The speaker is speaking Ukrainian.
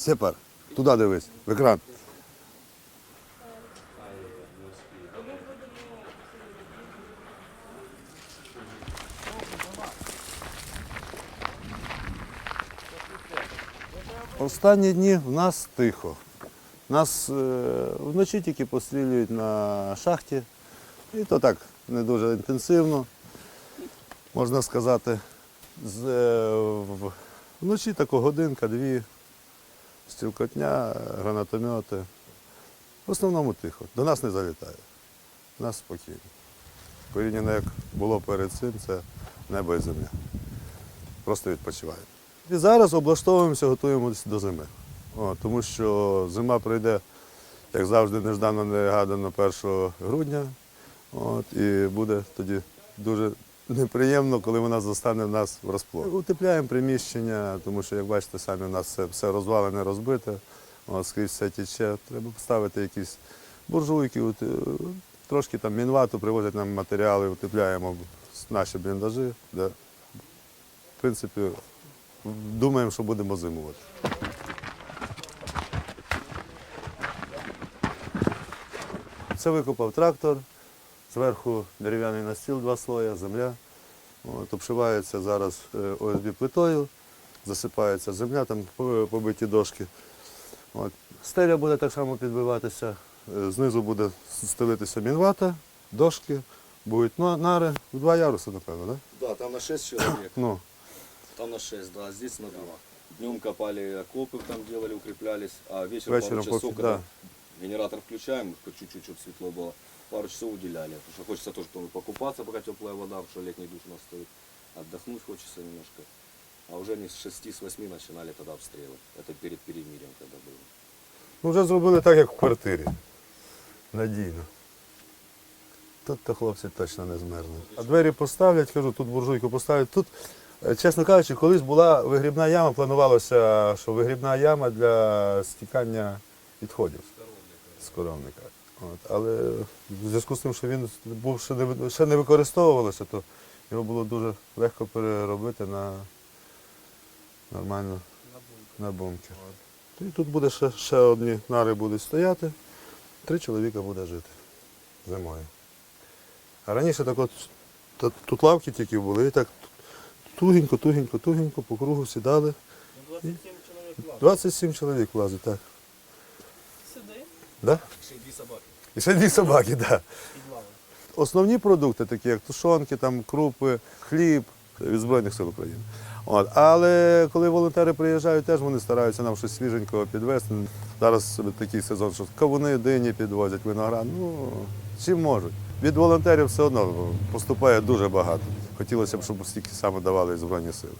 Сепар, туди дивись, в екран. Останні дні в нас тихо. Нас е, вночі тільки пострілюють на шахті. І то так не дуже інтенсивно, можна сказати. З, е, в- вночі тако годинка, дві, стрілкотня, гранатомети. В основному тихо. До нас не залітає. У нас спокійно. Порівняно, як було перед цим, це небо і земля. Просто відпочиваємо. І зараз облаштовуємося, готуємося до зими. О, тому що зима прийде, як завжди, неждано негадано 1 грудня. От, і буде тоді дуже неприємно, коли вона застане нас врасплох. Утепляємо приміщення, тому що, як бачите, самі у нас все, все розвалене, розбите, от, скрізь все тече. Треба поставити якісь буржуйки, е, трошки там мінвату, привозять нам матеріали, утепляємо наші бліндажі, де, в принципі, думаємо, що будемо зимувати. Це викопав трактор, зверху дерев'яний настіл, два слоя, земля. От, обшивається зараз е, ОСБ плитою, засипається земля, там по- побиті дошки. От. Стеля буде так само підбиватися, е, знизу буде стелитися мінвата, дошки, будуть на- нари, в два яруси, напевно, так? Да, там на 6 человек. Ну, Там на 6, да, а здесь на 2. Днем копали окопы, там делали, укреплялись, а вечером, Вечером пару часов, пофиг, когда да. генератор включаем, хоть чуть-чуть, чтобы светло было, пару часов уделяли. Потому что хочется тоже потом покупаться, пока теплая вода, потому что летний душ у нас стоит. Отдохнуть хочется немножко. А уже они с 6 с 8 начинали тогда обстрелы. Это перед перемирием когда было. ну вже зробили так, як в квартирі. Надійно. Тут то хлопці точно не змерзнуть. А двері поставлять, кажу, тут буржуйку поставлять. Тут, е, чесно кажучи, колись була вигрібна яма, планувалося, що вигрібна яма для стікання відходів з коровника. От. Але в зв'язку з тим, що він був ще не, ще не використовувалося, то його було дуже легко переробити на нормально на бункер. І тут буде ще, ще одні нари будуть стояти, три чоловіка буде жити зимою. А раніше так от та- тут лавки тільки були, і так тугенько, тугенько, тугенько по кругу сідали. 27 чоловік влазить. 27 чоловік влазить, так. Да? ще й дві собаки І ще дві собаки, так. Да. Основні продукти, такі як тушонки, там, крупи, хліб від Збройних сил України. От. Але коли волонтери приїжджають, теж вони стараються нам щось свіженького підвезти. Зараз такий сезон, що кавуни, дині підвозять, виноград. Ну, чим можуть. Від волонтерів все одно поступає дуже багато. Хотілося б, щоб стільки саме давали Збройні сили.